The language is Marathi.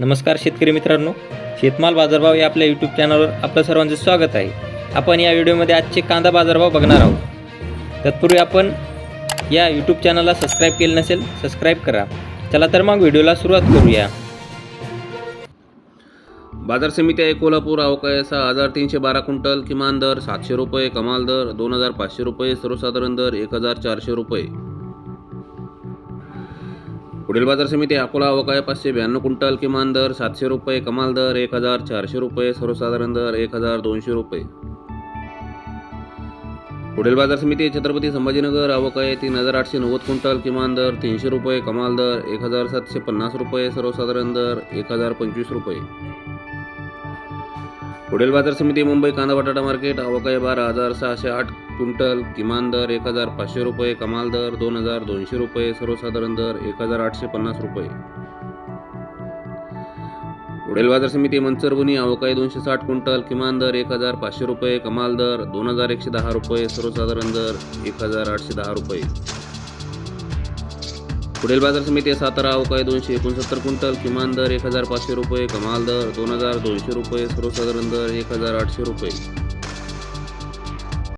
नमस्कार शेतकरी मित्रांनो शेतमाल बाजारभाव या आपल्या यूट्यूब चॅनलवर आपलं सर्वांचं स्वागत आहे. आपण या व्हिडिओमध्ये आजचे कांदा बाजारभाव बघणार आहोत. तत्पूर्वी आपण या यूट्यूब चॅनलला सबस्क्राईब केलं नसेल सबस्क्राईब करा. चला तर मग व्हिडिओला सुरुवात करूया. बाजार समिती आहे कोल्हापूर अवकाय सहा हजार तीनशे बारा क्विंटल किमान दर सातशे रुपये कमाल दर दोन हजार पाचशे रुपये सर्वसाधारण दर एक हजार चारशे रुपये. पुढील बाजार समिती अकोला अवकाय पाचशे ब्याण्णव क्विंटल किमान दर सातशे रुपये कमाल दर एक हजार चारशे रुपये सर्वसाधारण दर एक हजार दोनशे रुपये. पुढील बाजार समिती छत्रपती संभाजीनगर अवकाय तीन हजार आठशे नव्वद क्विंटल किमान दर तीनशे रुपये कमाल दर एक हजार सातशे पन्नास रुपये सर्वसाधारण दर एक हजार पंचवीस रुपये. पुढील बाजार समिती मुंबई कांदा बटाटा मार्केट आवकाय बारा हजार सहाशे आठ क्विंटल किमान दर एक हजार पाचशे रुपये कमाल दर दोन हजार दोनशे रुपये सर्वसाधारण दर एक हजार आठशे पन्नास रुपये. वडेल बाजार समिती मंचरबुनी अवकाळी दोनशे साठ क्विंटल किमान दर एक हजार पाचशे रुपये कमाल दर दोन हजार एकशे दहा रुपये सर्वसाधारण दर एक हजार आठशे दहा रुपये. पुढील बाजार समिती सातारा अवकाळी दोनशे एकोणसत्तर क्विंटल किमान दर एक हजार पाचशे रुपये कमाल दर दोन हजार दोनशे रुपये सर्वसाधारण दर एक हजार आठशे रुपये.